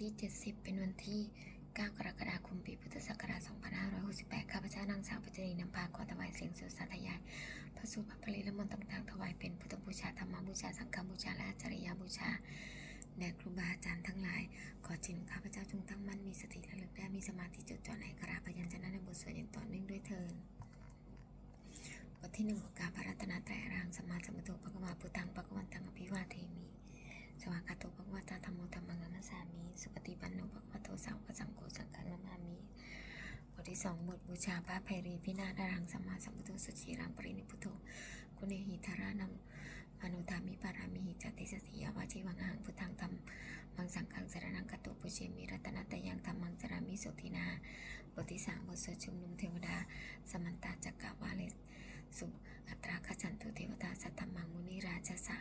ที่ 70 เป็นวันที่ 9 กรกฎาคม ปีพุทธศักราช 2568 ข้าพเจ้านางสาวปัจจนีนำพาขอถวายเสียงสุดสาธยาย พระสุภาพลิละมนต์ต่างๆ ถวายเป็นพุทธบูชาธรรมบูชา สังฆบูชา และจริยบูชาแด่ครูบาอาจารย์ทั้งหลาย ขอจิตของข้าพเจ้าจงตั้งมั่นมีสติระลึกได้มีสมาธิจดจ่อในกราพยัญชนะในบทสวดอย่างต่อเนื่องด้วยเทินบทที่หนึ่งประกาศพระรัตนตรัยรหังสมาสัมพุทโธพระกวาพุทธังพระกวันตังอภิวาเทมิ สวากาโตภควตาธรรมโมธรรมังนัมสสามิสุปฏิปันโนภควโตสาวกสังโฆสังฆังนามามิบทที่สองบทบูชาพระเพรีพินาศารังสัมมาสัมพุทโธสุชีรังปรินิพพุโธกุเนหิธารานังมนุธามิปารามิหิจติสติยาวาชิวังหังพุทธังธรรมมังสังฆังสรนังกตโตปุเชมิรัตนตยังธรรมังสรามิโสตินาบทที่สามบทสวดชุมนุมเทวดา สมันตาจักกาวาเลสุอัตราขจันตุเทวดาสัตตมังมุนิราชสะ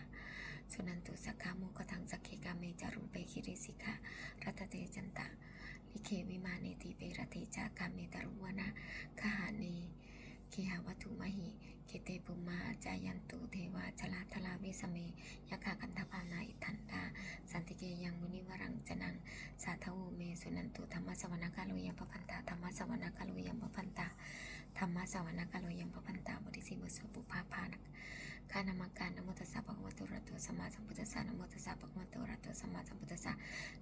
สุนันตุสักขาโมกทังสักเคกาเมจารุเปคิริสิกะรัตเตจันตะลิเควิมาเนติเปรติจากาเมตรุวนะคหาเนเคหาวัตถุมหิเคเตปุมาจายันตุเทวาชลาทลาวิสเมยกากันทภานาอิทันตาสันติเกยังมุนิวรังจนังสาทโวเมสุนันตุธรรมสวรรคาโลยัมปพันตาธรรมสวรรคาโลยัมปพันตาธรรมสวรรคาโลยัมปพันตาบทที่สี่บทสวดปุพพาภานะ ข้านามาการนโมตัสสะภะคะวะโตอะระหะโตสัมมาสัมพุทธัสสะนโมตัสสะภะคะวะโตอะระหะโตสัมมาสัมพุทธัสสะ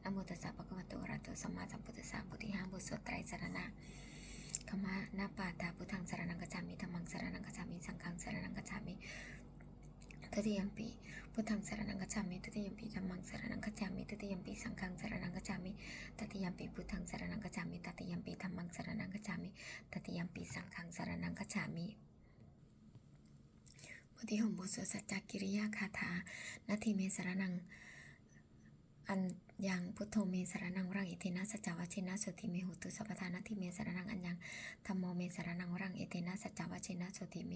นโมตัสสะภะคะวะโตอะระหะโตสัมมาสัมพุทธัสสะบทที่ห้าบทสวดไตรสรณะขมานาปาตาพุทธังสารณังกัจจามิธัมมังสารณังกัจจามิสังฆังสารณังกัจจามิทุติยมปีพุทธังสารณังกัจจามิทุติยมปีธัมมังสารณังกัจจามิทุติยมปีสังฆังสารณังกัจจามิตติยมปีพุทธังสารณังกัจจามิตติยมปีธัมมังสารณังกัจจามิตติยมปีสังฆังสารณังกัจจามิ บทที่หกบทสวดสัจจกิริยาคาถานาทีเมสรนัง อันยังพุทโธเมสรนังรังเอเทนะสัจจวัชินะสุติเมหุตุสัพพทานาทีเมสรนังอันยังธรรมโมเมสรนังรังเอเทนะสัจจวัชินะสุติเม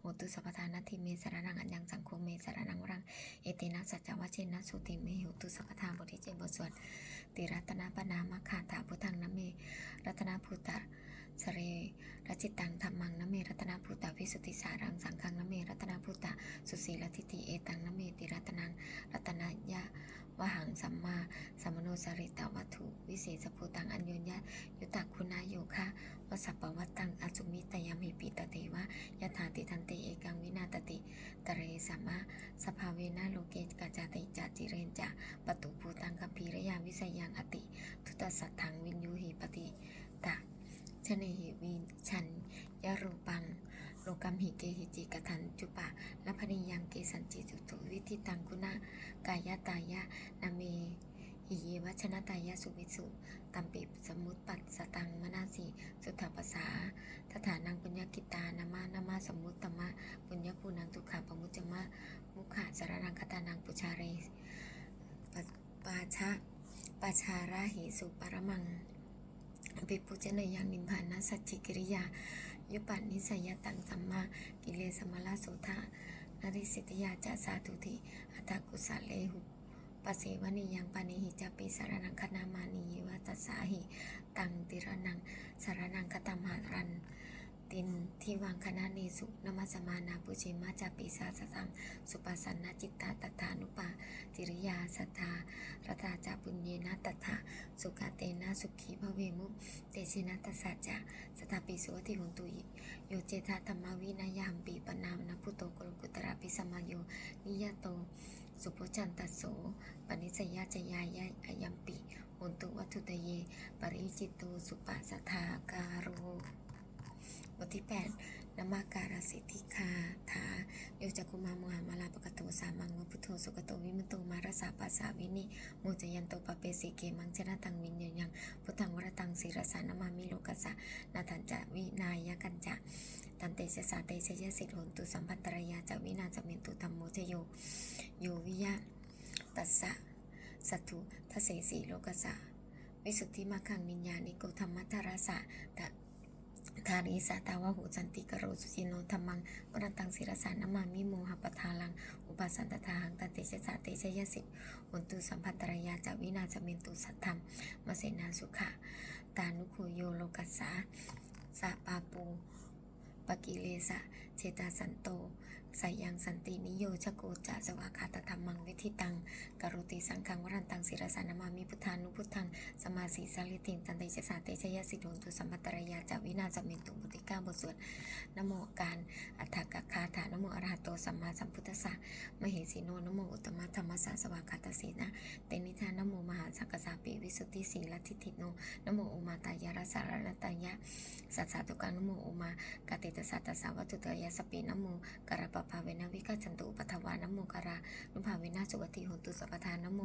หุตุสัพพทานาทีเมสรนังอันยังสังโฆเมสรนังรังเอเทนะสัจจวัชินะสุติเมหุตุสัพพทาบทที่เจ็ดบทสวดติรัตนาปนามคาถาพุทธังนะเม รัตนาภูตะ สเรรจิตังธรรมังนเมรัตนาภูตาวิสุทธิสารังสังฆังนเมรัตนาภูตาสุสีลทิฏฐิเอตังนเมติรัตนังรัตนายะวหังสัมมาสัมโนสริตวัตถุ วิเศษภูตังอัญโยญญะยุตตะคุณาโยคะวสัพปวัตตังอสุมิตยามิปิตเตวะยถาติทันติเอกังวินาตติตเรสัมมาสภาเวนะโลเกกัจจติจจิเรนจะปตุภูตังกัมพีระยาวิสยังอติ ทุตสัตถังวินยูหิปติตะ ชเนหิวิชันยรูปัง โลกัมหิเกหิจิกทันจุปะละพนิยังเกสันจิจุตุวิธิตังคุณากายตายะนาเมหิเยวัชนะตายะสุวิสุตัมปิสมุตปัสสตังมนาสีสุทธปสาทฐานังปุญญกิตานามานามาสมุตตมะปุญญภูนังทุขาปมุจจมะมุขาสารนังคตานังปุชาเรปปาชะปาชาราหิสุปรมัง ปิปุจนยยังนิมพานะสัจจิกิริยา ยุปันนิสัยตังสัมมากิเลสมลาโสธานาริสิทยาจะสาธุติอัตกุสะเลหุปเสวนิยังปานิหิจะปิสารนังคณามานิวัตสาหิ ตังติรนังสารนังคตมหารัน ตินที่วังคณะเนสุนมัสมานาปุเชมาจาปิสาสสังสุปัสสันนจิตตาตถานุปาจิริยาสัทธารัตาจาปุญเยนะตถาสุกาเตนะสุขีภเวมุเตชินะตัสสะจะสตาปิสุวติหุนตุยิโยเจธาธรรมวินายามปีปนามนะพุโตกลกุตระปิสมาโยนิยโต สุพจันตโสปนิสยาจยายะอายัมปิหุนตุวัตุตเย ปริจิตโตสุปะสทาการโรบ ทที่ 8นมาการสิทธิคาถาโยจักุมามหามาลาปกโตสามังวพุทโธสุกโตวิมตโตมารสาปัสสาวินิโมจยันโตปะเปสิเกมังชนะตังวินยยังพุทธังวรตังศิรสานามามิโลกัสสะนาทันจะวินายกันจะตันเตชะสาเตชะยะสิทโหนตุสัมปัตตรยาจะวินาจะเมนตุธรรมโมชโยโยวิยะตัสสะสัตถุทเสสีโลกัสสะวิสุทธิมาคังนิญญานิโกธรรมัทธรสะตะ ทาริสาตาวะหูจันติกโรสุจิโนธรรมังวรตังศิรสานามามิโมหปทาลัง อุปสันตทาหังตันเจสาเตชะยะสิทโหนตุสัมพัตตรยาจาวินาจเมนตุสัทธรรมมเสนาสุขะ ตานุโคโยโลกัสสาสะปาปูปกิเลสะเจตาสันโต สายังสันตินิโยชโกจะสวากาตธรรมังวิธิตังกโรติสังฆังวรันตังศิรสานามามิพุทธานุพุทธังสมาสีสาลิติงตันเตชะสาเตชยะสิโดนตุสัมปัตตรยาจาวินาจมินตุบุติก้าบทสวดนโมการอัฏฐกคาถานโมอรหัตโตสัมมาสัมพุทธัสสะมเหสีโนนโมอุตมะธรรมสสะสวากขาตสีนะเตนิทานโมมหาสังกสาปิวิสุทธิสีลัทิติโนนโมอุมาตายารสารนัตายะสัสสะตุกังนโมอุมากติตสัตตสาวัตุตยาสปีนโมกระปาเวนะวิกาจันตุปัทวานโมการานุภาเวนะสุกติโหตุสัพทานนโม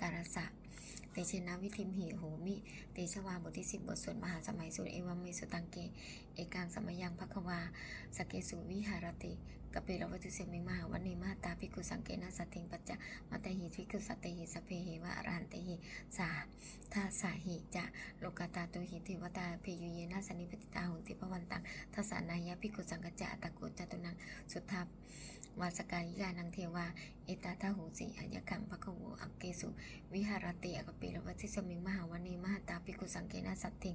การสะเตเชนะวิธิมหิโหมิ เตชวาบทที่สิบบทสวดมหาสมัยสุดเอวัมเมสุตังเก เอกังสมยังภควาสเกสุวิหารติกเปิรวัตุเสมิมหาวันนิมาตาภิกขุสังเกนะสัติงปัจจะมัตหิภิกุสัตหิสพเพหิวะอรหันตหิสาทาสาหิจะโลกตาตุหิเทวตาเพยุเยนะสนิปติตาหุนติปวันตังทัสสานายะภิกขุสังกจะอัตะโกจตุนังสุทธา วาสกายิกานังเทวา เอตาทาหูสีอัญญคังภควอักเกสุ วิหารติอกปิรวัติสมิงมหาวันนิมหาตาภิกุสังเกนะสัตถิง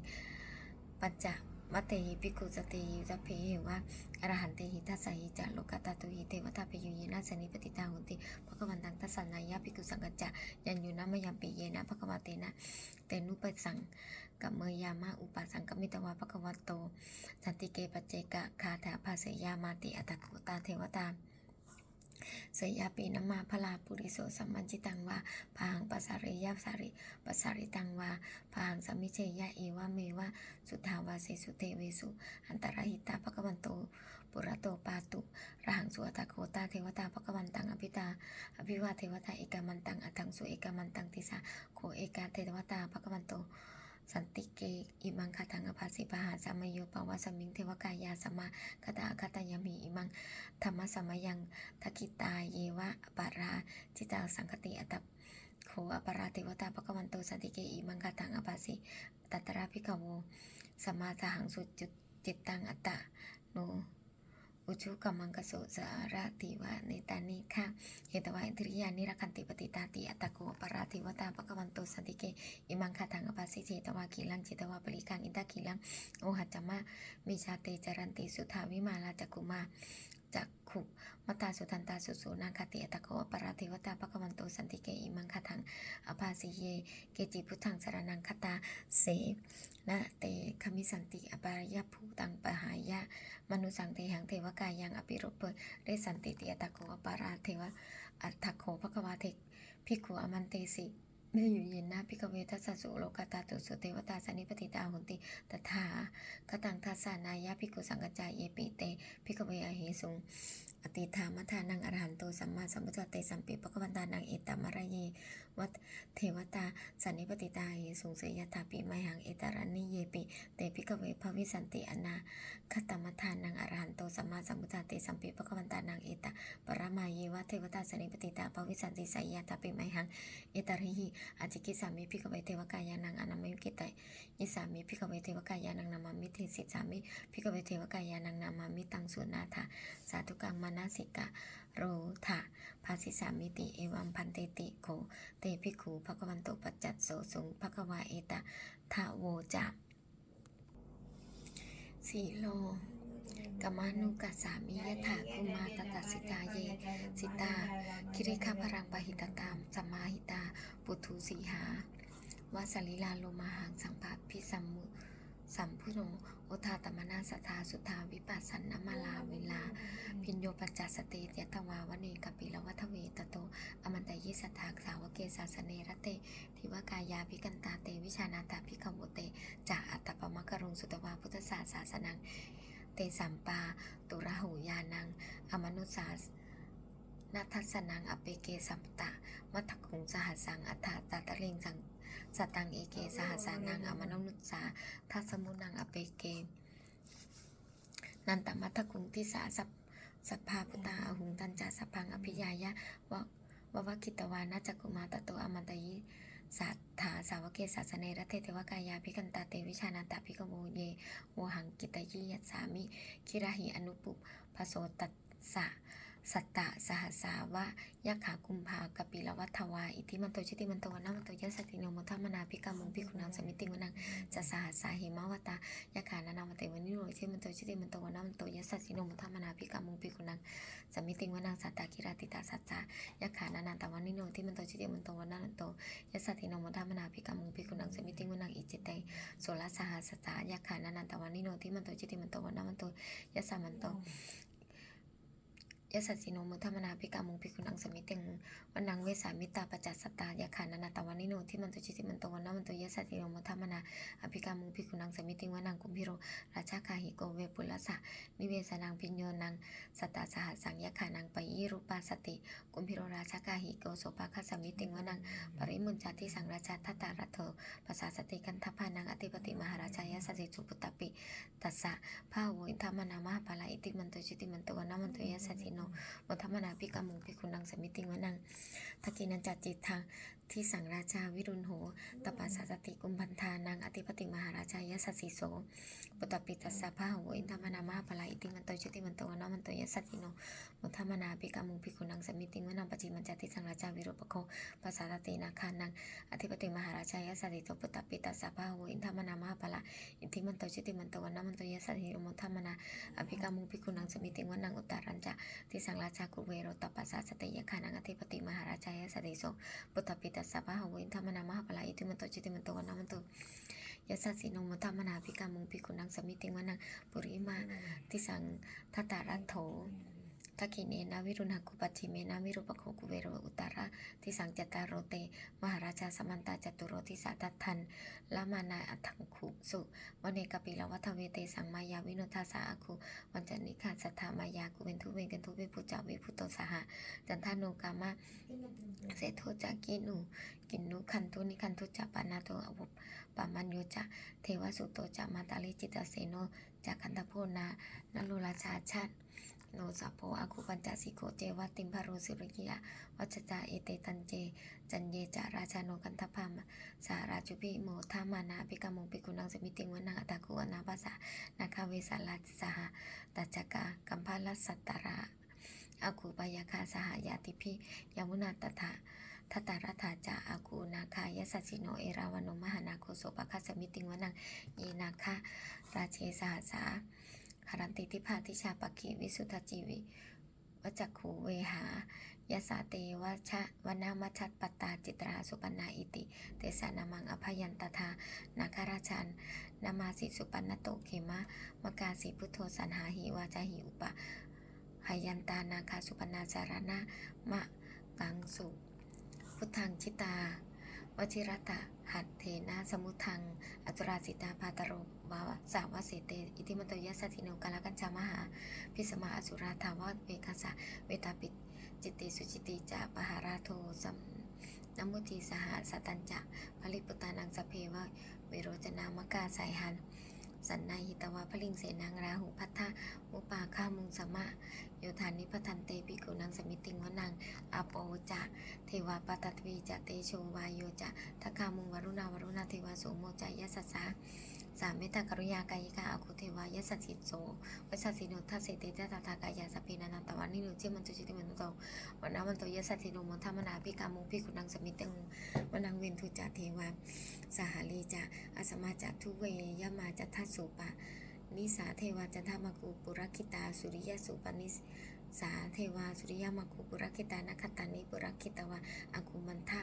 ปัจจะมัตเตหิปิกุสเตหิสัพเพเหวะอรหันเตหิทัสสะหิจะโลกตาตุหิเทวตาปยุเยนะสนิปติตาหุนติภควันตังทัสสนายะปิกุสังกัจจะยันยูนะมยัมปิเยนะภควาเตนะเตนุปสังกัมเมยามะอุปสังกมิตวาภควโตสันติเกปเจกะคาถาภาเสยามาติอัตตโกตาเทวตา สยาปีนมาพลาปุริโสสัมมัญจิตังวาพางปัสสริยาสาริปัสสริตังวาพางสมิเชยะเอวะเมวะสุทธาวาเสสุเทเวสุ อันตรหิตาภควันโตปุระโตปาตุระหังสุอัตตโคตาเทวตาภควันตังอภิตาอภิวาเทวตาเอกามันตังอัตังสุเอกามันตังติสาโคเอกาเทวตาภควันโต สันติเกอิมังคาทังอภัสิปหาสามโยปวะสมิงเทวกายาสมาคตาคตายามีอิมังธรรมสมยังทักิตาเยวะปาราจิตาสังคติอัตตโคอปาราติวตาปะกวันโตสันติเกอิมังคาทังอภัสิตัตระพิกาวสมาสหังสุจุดจิตตังอัตตะโน อุชุกัมมังกโสสารติวะเนตานิค่ะเหตวะอินทริยานิรักขันติปฏิตาติอัตโกปาราติวตาปะกวันโตสันติเกอิมังคาทังอภัสิเจตวากิลังเจตวาปริกังอินตากิลังโอหัจจมะมิชาเตจรันติสุทาวิมาลาจักุมา จักขุมตาสุทันตาสุสูนาคติอัตตโกปราติวตาปะกวันโตสันติเกอิมังคทังอภาสิเย เกจิพุทธังสารนังคตาเสนะเตคมิสันติอปารยภูตังปหายะมนุสังเทหังเทวกายังอภิรุปเปเรสันติติอัตตโกปราเทวอัตถโคภควาเทกภิกขุอมันเตสิ ม่อยู่เย็นนะพิกเวทัสสะสุโลกาตาตุสุเทวตาสนิปติตาหุนติตถาคตังทัสสานายะภิกขุสังกจจายเยปิเตพิกเวอหิสุง อติธามัทานังอรหันโตสัมมาสัมพุทธเตสัมปิปะกวันตานังเอตมะระเยวัตเทวตาสันนิปติตาเหสุงเสยตาปิไมหังเอตารันนิเยปิเตพิกเวภวิสันติอนาคตมัทานังอรหันโตสัมมาสัมพุทธเตสัมปิปะกวันตานังเอตปรมาเยวะเทวตาสันิปติตาปวิสันติสายาตาปิไมหังเอตาริหิอจิกิสามิพิกเวเทวกายานังอนามิกิตยิสามิพิกเวเทวกายานังนามามิเทสิสามิพิกเวเทวกายานังนามามิตังสุนาถาสาธุกังมานาสิกะโรธาภาสิสามิติเอวัมพันเตติโคเตภิขุภควันโตปัจจัตโสสุงภควาเอตะทะโวจะสีโลกามานุกัสสามิยถาคุมาตตสิตาเย สิตา คิริคาพรังปหิตตามสมมาหิตา ปุถุสีหาวาสลิลาโลมาหังสังภาพิสัมมุสัมพุโน โอทาตมนาสทธาสุทาวิปัสสันนมาลาเวลา พิญโยปัจจสติยตวาวเนกปิลวัทเวตโต อมันตยิสัทธาสาวเกสาสเนรเตทิวกายาพิกันตาเตวิชานาตาพิกขโวเตจาอัตตปมะกรุงสุตวาพุทธศาสาสนัง เตสัมปา ตุระหูยานัง อมนุสาสนัทสนังอเปเกสัมตะ มัทธคุงสหัสังอัฏฐตตะลิงสัง สตังเอเก สหัสานังอมนุนุสาทัสมุนังอเปเก นันตมัทธคุงทิสาสัพสัพาพุตาอหุงตันจาสัพพังอภิยายะวะวะวะคิตวานาจักุมาตโตอมันตยิสัทธาสาวเกสัสเนรเทเทวกายาพิกันตาเตวิชานาตาพิกโวเยโวหังกิตยิยัสสามิคิราหิอนุปุพโสตัสสะ สัตตะสหัสาวะยักขากุมภากปิลวัฏวาอิทิมันโตชิติมันโตวนามันโตยัสสติโนมุทัมนาพิกามุงพิกุณังสมิติวนังจะสหัสาหิมาวตายักขานานามาเตวนิโรชิมันโตชิติมันโตวนามันโตยัสสติโนมุทามนาภิกามุงภิกุนังสมิติงวนังสัตตากิรติตาสัจจายักขานานันตวันนิโนที่มันโตชิติมันโตวนามันโตยัสสติโนมุทามนาภิกามุงภิกุนังสมิติงวนังอิจิตเตโสรสหสัจจายักขานานันตวันนิโนที่มันโตชิติมันโตวนามันโตยัสสะมันโต ยสัสสิโนมุทมนาภิกามุงภิกุนังสมิติงวันนังเวสามิตาปจัสสตายาขานานาตวานิโนที่มันตุจิติมันตวันนมันตุยสัสสิโนมุทมนาอภิกามุงภิกุนังสมิติงวันนังกุมพิโรราชาคาหิโกเวปุลสะนิเวสนังพิญโยนังสตาสหัสสังยาขานังไปยิรูปาสติ กุมพิโรราชาคาหิโกโสภาคสมิติงวันนังปริมุนจาติสังราชาทัตตารัตโถภาษาสติกันทพานังอธิปติมหาราชายสัสสิสุปุตตปิตัสสะพาโวอินทมนามหาปาลาอิติมันตุจิติมันตวันนมันตุยสัสสิโนวัฒมนาพิกามุงพิคุนังสมิติงวนังทักินันจัดจิตทางที่สังราชาวิรุณโหตปัสสะสติกุมพันธานังอธิปติมหาราชายสัสสิโสปุตตปิตัสสะพะโหอินทมนามาปลาอิติมันโตจุติมันโตวนามันโตยสัสสิโนวัฒมนาพิกามุงพิคุนังสมิติงวนังปจิมันจัดที่สังราชาวิรุปโคปัสสะสตินาคานังอธิปติมหาราชายสัสสิโสปุตตปิตัสสะพะโหอินทมนามา อิติมันโตจุติมันโตวนามันโตยสัสสิโนวัฒมนาอภิกามุงพิคุนังสมิติงวนังอุตตรัญจะที่สังราชากุเวโรตปัสสะสติยขานังอธิปติมหาราชายสติโสปุตตปิตัสสะพะหวินธรรมนามหาปลาอิติมันโตจิติมันโตวนามันโตยสสสิโนมธรรมนาภิกามุงภิกุนังสมิติวนังปุริมาที่สังทัตตารัตโถ ทักขิเนนาวิรุณหกุปัจฉิเมนาวิรูปโคกุเวโรอุตตระที่สังจตตารโรเต มหาราชาสมันตาจตุโรทิสาตัทันละมานาอัถังคุสุวันเนกปิลวัฏเวเตสังมายาวิโนทาสาอาคุวันจันนิขาสัทธามายากุเวนทุเวนกันทุเวปุจจาวิพุตโตสหะจันทานุกามะเสโทจากินุกินนุคันทุนิคันทุจปานาโตอวุปปามันโยจะเทวสุโตจะมาตาลิจิตาเสโนจากคันตโพนานลุราชาชัด โนสัพโพอาคุปัญจสิโกเจวัติมพารุสิริกิยาวัจจาเอเตตันเจ จันเยจาราชาโนกันทพามสาราจุปิโมทามานาภิกามงปิกุนังสมิติงวนังอัตตะกุอนาภาษานาคาเวสาลาสหตัจกากัมพาลสัตตราอากูปายาคาสหายาติพิยามุนาตถาทัตตารัฐาจาอากูนาคายสัสิโนเอราวโนมหานาโคโสปะคาสมิติงวนังเยนาคาราเชสหัสสา หารันติทิพาทิชาปกิวิสุทธจีวิวจักขูเวหายาสาเตวะชะวนามัชชัตปตตาจิตราสุปนาอิติ เตสานามังอภยันตทานาคาราชันนามาสิสุปนนโตเขมะมกาสีพุทโธสันหาหิวาจาหิอุปะหายันตานาคาสุปนาจารณะมะกังสุ พุทธังชิตา วชิรตะหัตเทนะสมุทังอจราสิตาพาตโรวาสาวเสเต อิติมันโตยัสติโนกาลกัญจามหา พิสมาอสุราทาวะเวกัสะเวตาปิจิตติสุจิติจาปหาราโทสัมนมุจีสหสตัญจะผลิปุตานังสเพวะเวโรจนามกาสายหัน สันนายหิตวะพลิงเสนางราหุพัทธะมุปาข้ามุงสมะโยธานิพทันเตปิกุนังสมิติงวนังอาโปจะเทวาปตัตวีจะเตโชวายโยจะทักขามุงวรุณาวรุณาเทวาสุโมจายสัสสะ สามเมตตากรุยากายิกาอาคุเทวายสัสสิโสวัสสสิโนทัสเสเตตตาตากายาสพเพนันตวันนิโนเจมันตุจิติมันโตวันนามันโตยสัสสิโนมนทมนาภิกามุภิกุนังสมิติงวนังเวนทุจาเทวาสหาลีจะอาสมาจัทุเวยามาจัทัสสุปะนิสาเทวาจันทมกูปุรคิตาสุริยสุปนิสาเทวาสุริยมกูปุรคิตานัคตานิปุรคิตวาอากุมันทะ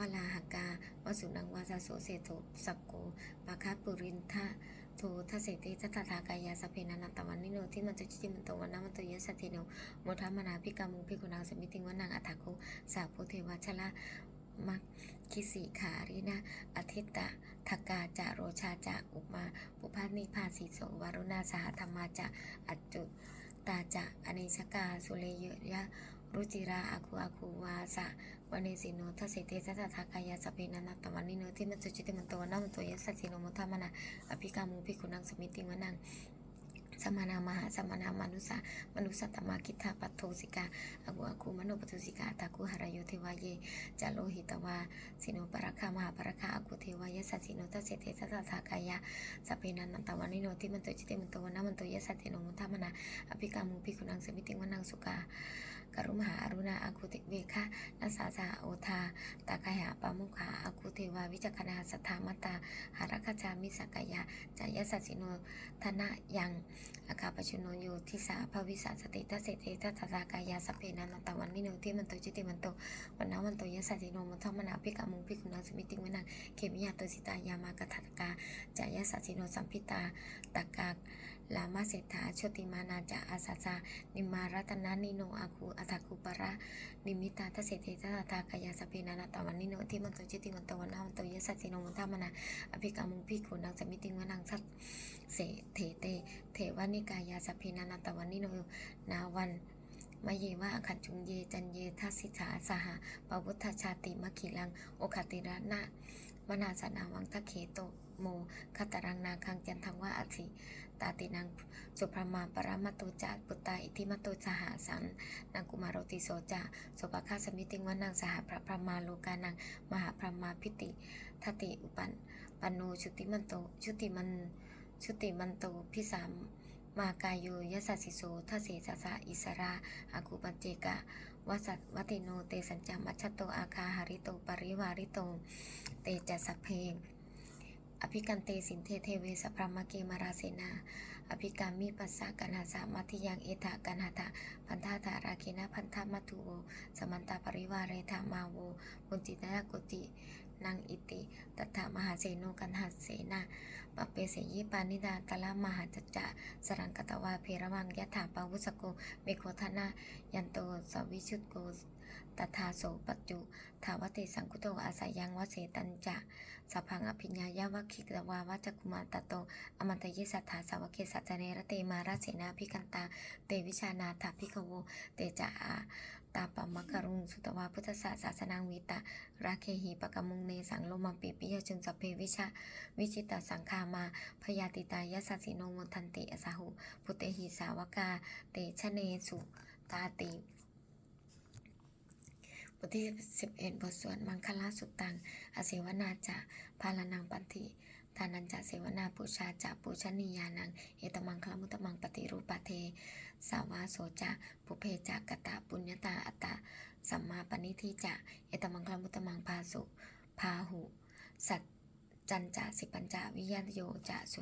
วลาหกาวสุนังวาสโสเสโทสักโกปะคะปุรินทะโททัสเสติทัตถากายาสเพนันตวันนิโนที่มันจะจิมันโตวันนามันโตยสัตติโนโมทามนาพิกามุพิกุณังสมิติงวนังอัฏฐโคสาโพเทวาชละมักคิสีขารินะอธิตตะทกาจะโรชาจะอุมาปุพานิพาสีโสวารุณาสหธรรมาจะอัจจุตาจะอเนชกาสุเลเยยะรุจิราอาคูอาคูวาสะ วันเนสิโนทัสเสตจัตถากายาสเปนันตวันนิโนที่มันจุจิติมันโตวันนามันโตยสัสสิโนมุทามานาอภิกามุภิกุนังสมิติวนังสมานามหาสมานามนุสามนุสัตมาคิทาปัตโทสิกาอากุอากุมโนปัตุสิกาตากุหารโยเทวาเยจาโลหิตวาสิโนปรคามหาปรคาอากุเทวายสัสิโนทัสเสเทสัตถากายาสพเพนันตวานิโนทิมันโตจิเตมันโตวนามันโตยสัตเทโนมุทามนาอภิกามุภิกุนังสมิติวนังสุกา กรุมหาอรุณาอากุติเวคะนัสสาสาโอทาตากายาปามุขาอากุเทวาวิจักนาสัทธามตาหารัคจามิสักายาจายสัสสิโนธนะยังอากาปชุโนโยทิสาภวิสาสติทัสเสติทัตตากายาสพเพนันตะวันนิโนทิมันโตจิติมันโตวันนาวันโตยสัสสิโนมุทมนาภิกามุภิกุณังสมิติวินังเขมิยาตสิตายามากทัตกาจายสัสสิโนสัมพิตาตากาก ลามาเศรษฐาชติมานาจาอาสาจานิมารัตนานิโนอาคูอัตคุปะระนิมิตาทัสเสติทัตตากายาสพเพนันตวันนิโนทิมันโตจิติมันตวันนาวันโตยสัสสิโนมุทมนาอภิกามุภิกุณังสมิติวนังสัตเสเทเตเทวานิกายาสพเพนานาตวันนิโนนาวันมะเยวะอขันจุงเยจันเยทัสสิสาสหะปวุฒชาติมขีลัง โอคติระนะมนาสนาวังทะเขโตโมคตรังนาคังจันทังวะอธิ ตาตินังสุพรมาปรมาโตจาปุตตาอิทิมโตสหาสันนางกุมารติโสจาสุปคาสมิติงวนังสหพระพรมาโลกานังมหาพรมาพิติทติอุปันปนโนชุติมันโตชุติมันชุติมันโตพิสามมากายโยยสัสสิโสทเสสสะอิสราอากุปัจเจกะวสัตวติโนเตสัญจามัชโตอาคาหาริโตปริวาริโต เตจัสสพเพ อภิกันเตสินเทเทเวสพรมเกมาราเสนา อภิกามิปัสสะกันหาสามัติยังเอทะกันหาทะพันธาธาราเคนะพันธามัตุโวสมันตาปริวาเรธามาโวมุนจิตยกุตินางอิติตัถามหาเสโนกันหาเสนาปเปเสยิปานิดาตละมหาจัจจะสรังกตวาเพระวังยะถาปาวุสโกเมโคทนายันโตสวิชุตโกตถาโสปัจจุทาวติสังคุโตอาศัยยังวเสตันจะ สัพพังอภิญญายาวคิกตวาวัจกุมารตโต อมันตยิสัทธาสาวกเกสัจเจเนรเตมาราเสนาพิกันตา เตวิชานาถาพิกโว เตจะอาตาปมะกรุงสุตวาพุทธศาสาสนังวิตาราเคหีปะกมุงเนสังโลมัมปีปิยจุนสัพเพวิชาวิชิตาสังคามา พยาติตายสัสสิโนมทันติอสาหุ พุเตหิสาวกา เตชะเนสุตาติ บทที่11บทสวดมังคลาสุตตัง อเสวนาจะพาลนังปันติทานันจะเสวนาปูชาจะปูชนียานัง เอตมังคลมุตตมังปฏิรูปะเท สาวาโสจะปุเพจะกตะปุญญาตาอัตตะสัมมาปณิทิจะ เอตมังคลมุตตมังพาสุพาหุ สัจจันจะสิปัญจวิยโยจะสุ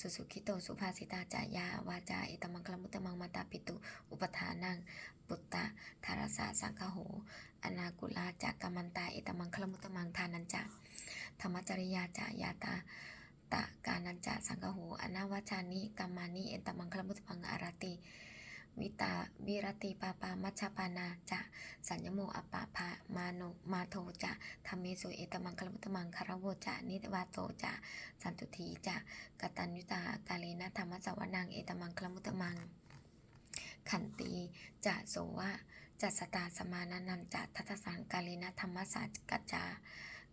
สุสุขิโตสุภาสิตาจายาวาจาเอตมังคลมุตตมังมาตาปิตุ อุปทานังปุตตะธารสาสังคโห อนากุลาจากกัมมันตาเอตมังคลมุตตมังทานันจะธรรมจริยาจายาตาตะกานันจะสังคโหอนาวชานิกัมมานิเอตมังคลมุตตมังอารติวิตาวิรติปาปามัชฌปานาจะสัญญโมอปาภามาโนมาโทจะธรรมเมสุเอตมังคลมุตตมังคารวจะนิวาโตจะสันตุทีจะกตัญญุตากาเลนะธรรมสวนังเอตมังคลมุตตมังขันตีจะโสวะ จัสตาสมานานันจะทัตสังกาเลนะธรรมสัจกัจจา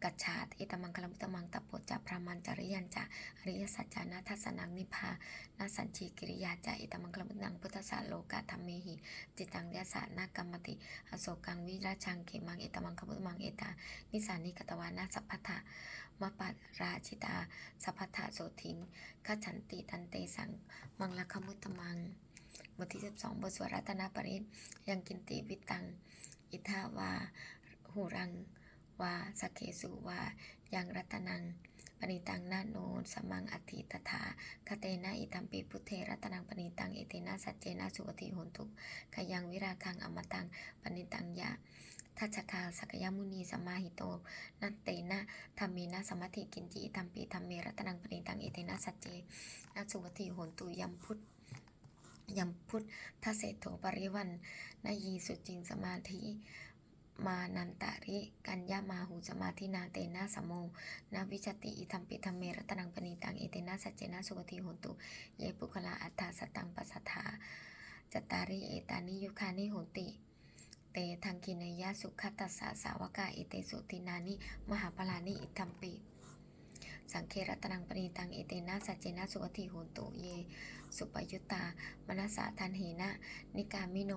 กัจฉาเอตมังคลมุตมังตปโปจะพระมันจริยันจะอริยสัจจานาทัสนังนิพานาสัญชีกิริยาจะเอตมังคลมุตังพุทธสาโลกาธรรมเมหิจิตังยสานากรรมติอโศกังวิราชังเขมังเอตมังคลมุตมังเอตานิสานิกตวานาสัพพทะมปัตราชิตาสัพพทะโสทิงขฉันติตันเตสังมังลคมุตตมัง บทที่ 12 บทสวดรัตนปริศยังกินติวิตัง อิทาวา หูรัง วาสเคสุวา ยังรัตนัง ปณิตังนาโนสมังอธิตถาคเตนะอิตัมปีพุทเทรัตนังปณิตังเอเตนะสัจเจนะสุวติโหนตุขยังวิราคังอมตังปณิตังยะทัชคาสกยมุนีสมาหิโต นัตเตนะธรรมีนะสมัติกินจิอิตัมปีธรรมเมรัตนังปณิตังเอเตนะสัจเจนะสุวติโหนตุยัมพุทธ ยำพุทธเศษโถปริวันนายีสุจิงสมาธิมานันตาริกัญญามาหูสมาธินาเตนะสมโมนาวิจติอิธรรมปิธรรมเมรัตนังปณีตังเอเตนะสัจเจนะสุวติโหตุ เยปุคลาอัฏฐาสตังปัสสทธาจตาริเอตานิยุคานิโหติเตทังกินยะสุขตัสสะสาวกาเอเตสุตินานิมหาปลานิอิทัมปิสังเครัตนังปณีตังเอเตนะสัจเจนะสุวติโหตุเย สุปยุตตามนัสสะทันเหนะ นิกามิโน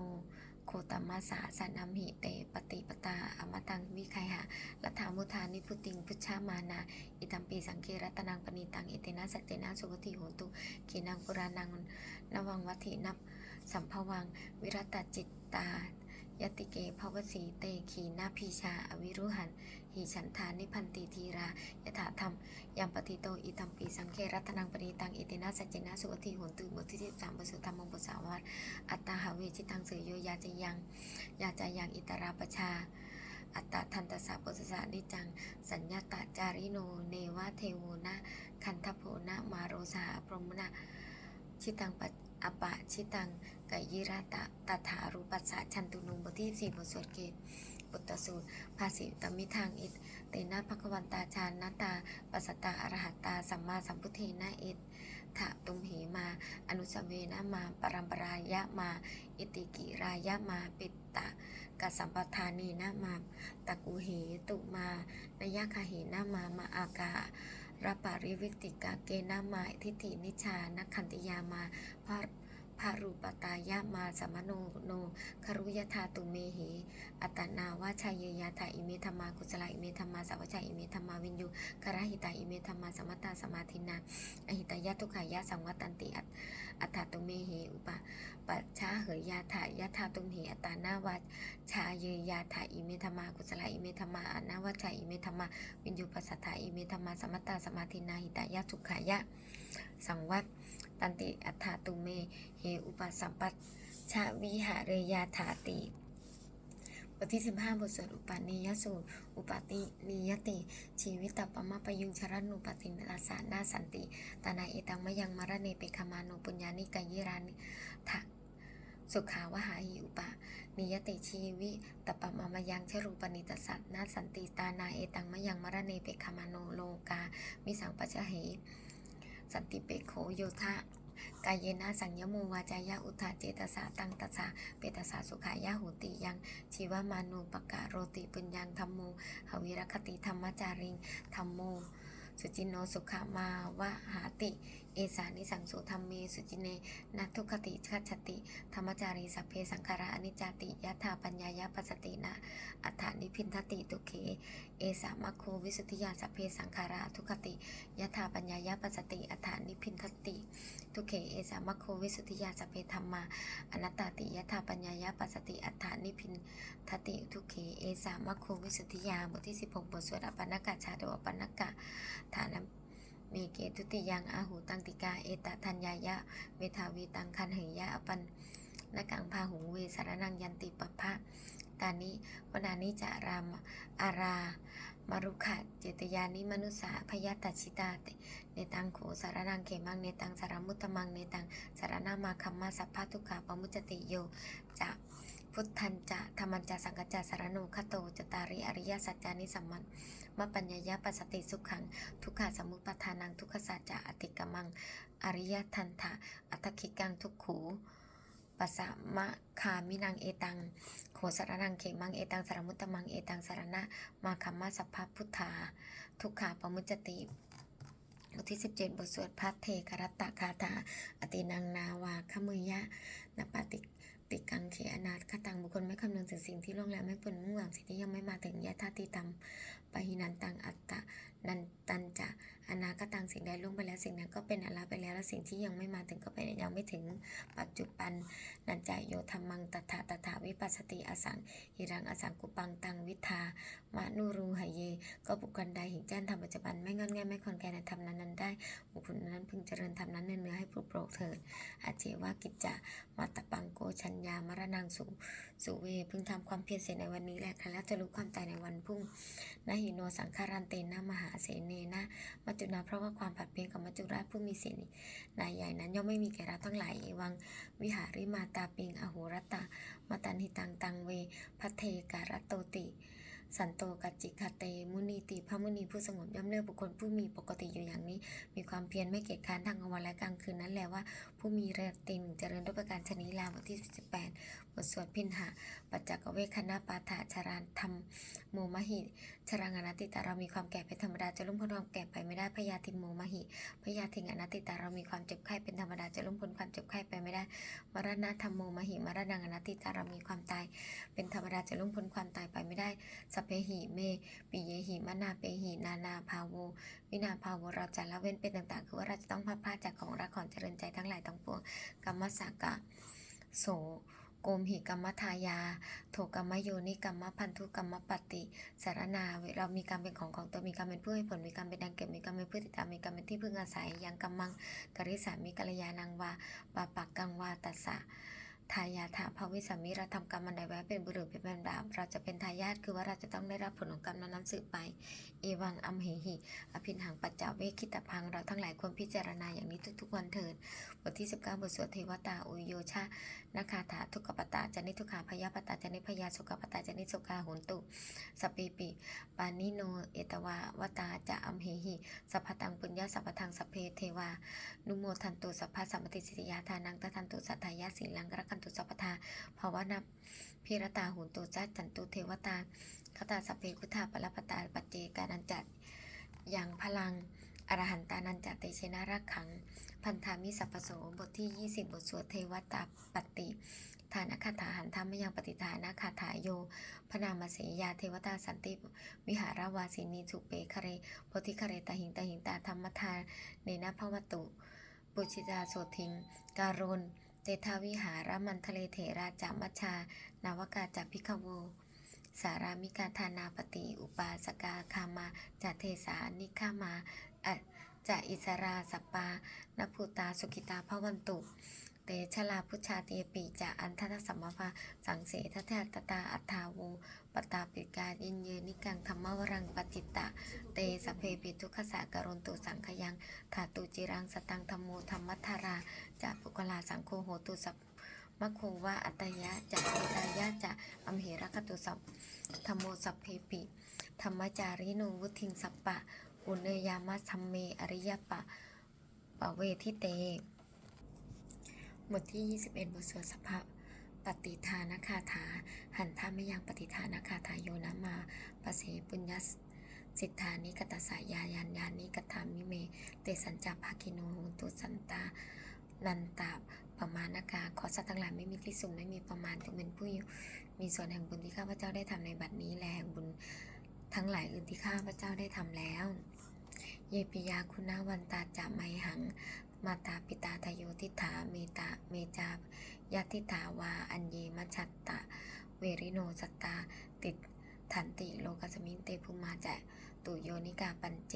โคตมัสสะสันนัมหิเตปฏิปตาอมตังวิไคหะรัฐามุทานิพุติงพุชฌามานาอิตัมปีสังเครัตนังปณีตังเอเตนะสัจเจนะสุวัติโหตุขีนังปุรานังนวังวัตินับสัมภวัง วิรัตจิตตายติเกภวสีเตขีนาพีชา อวิรุหัน หิฉันทานิพันติทีรายถาธรรมยามปฏิโตอิตัมปีสังเครัตนังปณีตังอเตนะสัจเจนะสุวัติโหนตุบทที่สิบสามบทสุธรรมบทสาวัตอัตตาหาเวจิตังเสยโยยาจยัง ยาจายังอิตราปชา อัตตาทันตสาปุสสะนิจัง สัญญาตาจาริโนเนวะเทโวนะคันทโพนะมาโรสาพรหมนะชิตังปัอปะชิตังไกยิราตะตถารูปัสสะชันตุนุบทที่สี่บทสวดเกต ปุตตสูตร ภาษิตมิทางอิต เตนะภควันตาชานนาตาปัสสตาอรหัตตา สัมมาสัมพุทเทนะอิตถะตุมเหมา อนุสเวนะมา ปรัมปรายะมา อิติกิรายะมาปิตตะกัสัมปทานีนะมาตะกุเหตุมานยะคาเหนะมามาอาการปาริวิติกาเกนามาทิฏฐินิชานักขันติยามาพระ พารูปตายะมาสมโนโนครุยธาตุเมหิอัตนาวาชายยาธาอิเมธรรมากุศลาอิเมธรรมาสัพพชาอิเมธรรมาวินยูคารหิตาอิเมธรรมาสมัตตาสมาธินาอหิตายะทุกขายะสังวัตันติอัตตถาตุเมหิอุปปัชชาเหยยาธายะธาตุมหิอัตนาวาชาเยยาธาอิเมธรรมากุศลาอิเมธรรมาอนาวาชาอิเมธรรมาวินยูปัสสถาอิเมธรรมาสมัตตาสมาธินาหิตายะสุขายะสังวัต ตันติอัฏฐาตุเม เฮอุปสัมปัชชาวิหาเรยาถาติบทที่ 15 บทสวดอุปาณิยสูตร อุปาตินิยติ ชีวิตตปมะปยุงชรนุปตินาสานาสันติ ตานาเอตังมยังมารเนเปคามานุปุญญานิกายิรานิทะสุขาวหาหิอุปานิยติชีวิตปมะมยังชรูปนิตสัตนาสันติ ตานาเอตังมยังมารเนเปคามาโนโลกามิสังปัจจเห สันติเปโขโยทะกายเยนะสังยมูวาจายะอุทาเจตสาตังตสาเปตสาสุขายะหุติยังชีวมานุปกะโรติปุญญังธรรมโมหวิรคติธรรมจาริงธรรมโม สุจินโนสุขามาวะหาติ เอสานิสังโสธรรมเมสุจิเนนัทุคติคัจฉติ ธรรมจารีสัพเพสังขาราอนิจจติยะธาปัญญายะปัสตินะ อัฏฐานิพินทติตุเขเอสามะโควิสุทธิยาสัพเพสังขาราทุคติยะธาปัญญายะปัสติอัฏฐานิพินทติทุเขเอสามะโควิสุทธิยาสัพเพธรรมาอนัตตติยะธาปัญญายะปัสติอัฏฐานิพินทติทุเขเอสามะโควิสุทธิยาบทที่ 16 บทสวดอปันนกะชาโดอปันนกะ ฐานเมเกทุติยังอาหูตังติกาเอตทัญญายะเวทาวีตังคันเหยยะอปันนกังพาหุงเวสารนังยันติปะพะตานิวนานิจารามอารา มารุขะเจตยานิมนุสาพยาตัชิตาเตเนตังโขสารนังเขมังเนตังสารมุตมังเนตังสารนามาคัมมาสัพพะทุกขาปมุจจติโยจะพุทธันจะธรรมัญจะสังกัจจะสารโนคโตจตาริอริยสัจจานิสัมมัน มปัญญายะปัสสติสุขัง ทุกขาสมุปทานังทุกขสัจจะอติกมัง อริยทันทะอัตคิกังทุกขูปัสสะมะคามินังเอตัง โขสรนังเขมังเอตังสารมุตตมังเอตังสารณะมาคัมมาสัพพะพุทธา ทุกขาปมุจติบทที่ 17 บทสวดพัทเทกรัตตะคาถาอตินังนาวาขมุยยะนปติ ติกังเขอนาตคตังบุคคลไม่คำนึงถึงสิ่งที่ล่วงแล้วไม่ผลมุ่งหวังสิ่งที่ยังไม่มาถึงยะธาติตัมปะหินันตังอัตตะ นันตันจะอนาคตังสิ่งใดล่วงไปแล้วสิ่งนั้นก็เป็นอลาไปแล้วและสิ่งที่ยังไม่มาถึงก็เป็นยังไม่ถึงปัจจุบันนันจายโยธรรมังตถาตถาวิปัสสติอสังหิรังอสังกุปังตังวิทามานูรูหเย ก็บุคคลใดเห็นแจ้งธรรมปัจจุบันไม่งอนแง่ไม่คอนแก่ในธรรมนั้นๆได้บุคคลนั้นพึงเจริญธรรมนั้นเนื้อให้ผู้โปรดเถิดอาเจวากิจจะมาตะปังโกชัญญามรณังสุสุเวพึงทำความเพียรเสร็จในวันนี้แหละค่ะแล้วจะรู้ความตายในวันพรุ่งนาหิโนสังคารันเตนะมหาเสเนนะมัจจุนาเพราะว่าความผัดเพี้ยนกับมัจจุราชผู้มีศีลนายใหญ่นั้นย่อมไม่มีแก่เราทั้งหลายเอวัง วิหาริมาตาปิงอโหรตตะมาตันหิตังตังเวพัเทการตโตติสันโตกัจจิคาเต มุนีติพระมุนีผู้สงบย่อมเลือกบุคคลผู้มีปกติอยู่อย่างนี้ มีความเพียรไม่เกียจคร้านทางกลางวันและกลางคืนนั้นแหละว่าผู้มีเรติหนึ่งเจริญด้วยประการชนิลาบทที่ 18 บทสวดพินหาปัจจกเวคณาปาฐาชารานธรรมโมมหิ ชรังอนัตติตาเรามีความแก่เป็นธรรมดาจะล่มพ้นความแก่ไปไม่ได้พยาธิโมมหิพยาธิอนัตติตาเรามีความเจ็บไข้เป็นธรรมดาจะล่มพ้นความเจ็บไข้ไปไม่ได้ มรณะธรรมโมมหิมรณังอนัตติตาเรามีความตาย เป็นธรรมดาจะล่มพ้นความตายไปไม่ได้สเพหิเมปิเยหิมนาเปหินานาภาโววินาภาวเราจะละเว้นเป็นต่างๆ คือว่าเราจะต้องพลาดพลาดจากของรักของเจริญใจทั้งหลายทั้งปวงกรรมสักกะโสโกมหิกรรมทายาโถกรรมโยนิกรรมพันธุกรรมปฏิสารนาเรามีกรรมเป็นของของตัวมีกรรมเป็นผู้ให้ผลมีกรรมเป็นดังเก็บมีกรรมเป็นผู้ติดตามมีกรรมเป็นที่พึ่งอาศัยยังกรรมังกริสามิกัลยานังวาปาปักกังวาตัสสะ ทายาทาภวิสามิเราทำกรรมอันใดไว้เป็นบุรุษเป็นบรรดาเราจะเป็นทายาทคือว่าเราจะต้องได้รับผลของกรรมนั้นสืบไปเอวังอัมเหหิ อภินหังปัจจาเวคิตพัง เราทั้งหลายควรพิจารณาอย่างนี้ทุกๆวันเถิด ทที่ 19 บทสวดเทวตาอุโยชานาคาถาทุกขปตาจนิทุกขาพยาปตาจนิพยาสุขปตาจนิสุขาโหนตุสปปีปิปานิโนเอตวาวตาจะอัมเหหิสัพพตังปุญญาสัพพทังสพเพเทวา นุโมทันตุสัพพะสัมปติสิทธิยาทานังตทันตุสัทธายาสีลังกรกันตุสัพพทาภาวนาพิรตาหุนตุจัจันตุเทวตาคตาสพเพคุธาปรปตาปัจเจกานันจัดอย่างพลัง อรหันตานันจตเตเชนะรักขัง พันธามิสัพพโสบทที่ 20 บทสวดเทวตาปฏิทานคาถาหันธรรมยังปฏิทานคาถาโย พนามเสยาเทวตาสันติวิหารวาสินีสุเปคะเรโพธิคะเรตาหิงตาหิงตาธรรมทานเนนะภวตุปุชิตาโสทิง การุณเตทาวิหารมันทะเลเถราจามัชชานาวกาจัพิกโว สารามิกาธานาปฏิอุปาสกาคามาจะเทสานิฆามาอะจะอิสราสปปานภูตาสุกิตาพวันตุ เตชลาพุชาเตียปีจะอันทัตสัมมภาสังเสทัตตตาอัฏฐาวูปตาปิกายินเยนิกังธรรมวรังปจิตตะ เตสเพปิทุกขสะกรุณตุสังขยังถาตุจิรังสตังธรรมโมธรรมัทธาราจะปุกลาสังโฆโหตุสัพ มะโควาอัตยะจะเอตายะจะอัมเหรคตุสัพธรรมโมสัพเพปิธรรมจาริโนวุทิงสัปปะ อุเนยามัสธัมเมอริยปะปะเวทิเต บทที่ 21 บทสวดสัพพะปฏิทานคาถา หันท่าไม่ยังปฏิทานคาถาโยนะมาปะเสปุญญสสิทธานิกตสายายันยานิกตามิเม เตสัญจาภาคิโนโหตุสันตา นันตา ประมาณกาขอสัตว์ทั้งหลายไม่มีที่สุดไม่มีประมาณจงเป็นผู้อยู่มีส่วนแห่งบุญที่ข้าพเจ้าได้ทำในบัดนี้และแห่งบุญทั้งหลายอื่นที่ข้าพเจ้าได้ทำแล้ว เยปิยาคุณาวันตาจาไมหัง มาตาปิตาทโยทิฐาเมตาเมจายาทิฐาวา อัญเยมชัตตะ เวริโนสัตตา ติดถันติโลกัสมินเตภูมาจะตุโยนิกาปัญเจ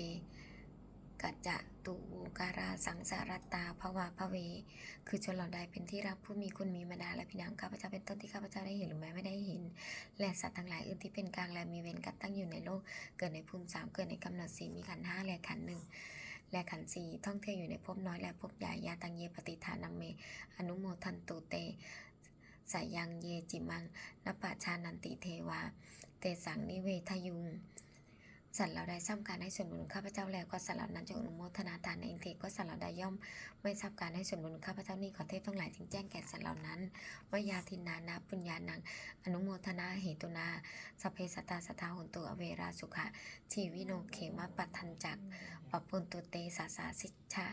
กัจจะตุวูการาสังสารตาภวาภเว คือชนเหล่าใดเป็นที่รักผู้มีคุณมีมารดาและพี่นางข้าพเจ้าเป็นต้นที่ข้าพเจ้าได้เห็นหรือแม้ไม่ได้เห็น และสัตว์ทั้งหลายอื่นที่เป็นกลางและมีเวรกัดตั้งอยู่ในโลก เกิดในภูมิสามเกิดในกำเนิดสี่มีขันห้าและขันหนึ่งและขันสี่ท่องเที่ยวอยู่ในภพน้อยและภพใหญ่ยาตังเยปฏิฐานัมเม อนุโมทันตุเตสายังเยจิมังนปะชานันติเทวา เตสังนิเวทยุง สัตว์เหล่าใดซ้ำการให้ส่วนบุญข้าพเจ้าแล้วก็สัตว์เหล่านั้นจงอนุโมทนาทานในเองเทก็สัตว์เหล่าใดย่อม ไม่ทราบการให้ส่วนบุญข้าพเจ้านี้ขอเทพทั้งหลายจึงแจ้งแก่สัตว์เหล่านั้นว่ายาทินานาปุญญานัง อนุโมทนาเหตุนาสเพสตาสตาหุนตุอเวราสุขะชีวิโนเขมะปัทันจักปปุนตุเตสาสาสิชชะ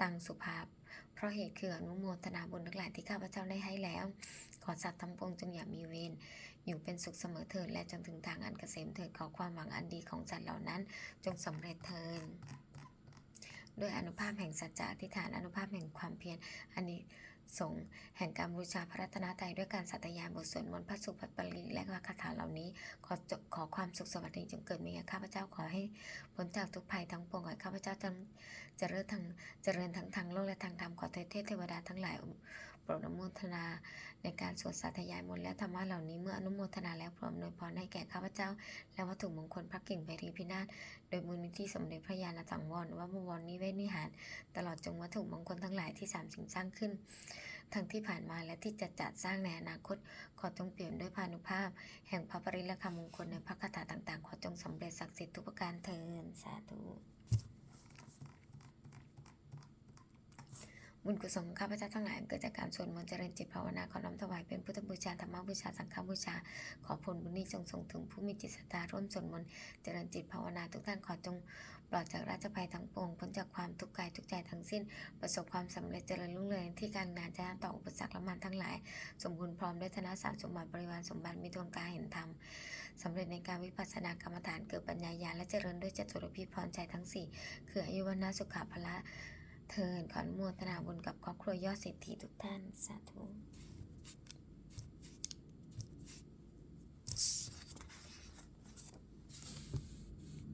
ตังสุภาพ เพราะเหตุคืออนุโมทนาบุญทั้งหลายที่ข้าพเจ้าได้ให้แล้ว ขอสัตว์ทั้งปวงจงอย่ามีเวร อยู่เป็นสุขเสมอเถิดและจนถึงทางอันเกษมเถิดขอความหวังอันดีของสัตว์เหล่านั้น จงสำเร็จเถิดด้วยอนุภาพแห่งสัจจะอธิษฐานอนุภาพแห่งความเพียรอันนี้สงแห่งการบูชาพระรัตนตรัยด้วยการสัตยายบทสวดมนต์พระสุภปริและคาถาเหล่านี้ ขอจขอความสุขสวัสดีจงเกิดมีแก่ข้าพเจ้าขอให้พ้นจากทุกภัยทั้งปวงขอให้ข้าพเจ้าจงเจริญทางเจริญทั้งทางโลกและทางธรรมขอเทพเทวดาทั้งหลาย รดอนุโมทนา ในการสวดสาธยายมนต์และธรรมะเหล่านี้เมื่ออนุโมทนาแล้วพร้อมโดยพรให้แก่ข้าพเจ้า และวัตถุมงคลพระกิ่งไพรีพินาศโดยมูลนิธิสมเด็จพระญาณสังวรว่าบวรนิเวศนิหาร ตลอดจงวัตถุมงคลทั้งหลายที่สามสิ่งสร้างขึ้น ทั้งที่ผ่านมาและที่จะจัดสร้างในอนาคต ขอจงเปลี่ยนด้วยพานุภาพ แห่งพระปริละคำมงคลในพระคาถาต่างๆ ขอจงสำเร็จศักดิ์สิทธิ์ทุกประการเทินสาธุ บุญกุศลข้าพเจ้าทั้งหลายเกิดจากการสวดมนต์เจริญจิตภาวนาขอน้อมถวายเป็นพุทธบูชาธรรมบูชาสังฆบูชา ขอผลบุญนี้จงส่งถึงผู้มีจิตศรัทธาร่วมสวดมนต์เจริญจิตภาวนาทุกท่านขอจงปลอดจากราชภัยทั้งปวงพ้นจากความทุกข์กายทุกใจทั้งสิ้น ประสบความสำเร็จเจริญรุ่งเรืองที่การงานจะต่ออุปสรรคและมารทั้งหลาย สมบูรณ์พร้อมด้วยธนสารสมบัติบริวารสมบัติมีดวงตาเห็นธรรมสำเร็จในการวิปัสสนากรรมฐานเกิดปัญญาญาและเจริญด้วยจตุรพิพรใจทั้งสี่คืออายุวันะสุขภาละ เทินขออนุโมทนาบุญกับครอบครัวยอดเศรษฐีทุกท่าน สาธุ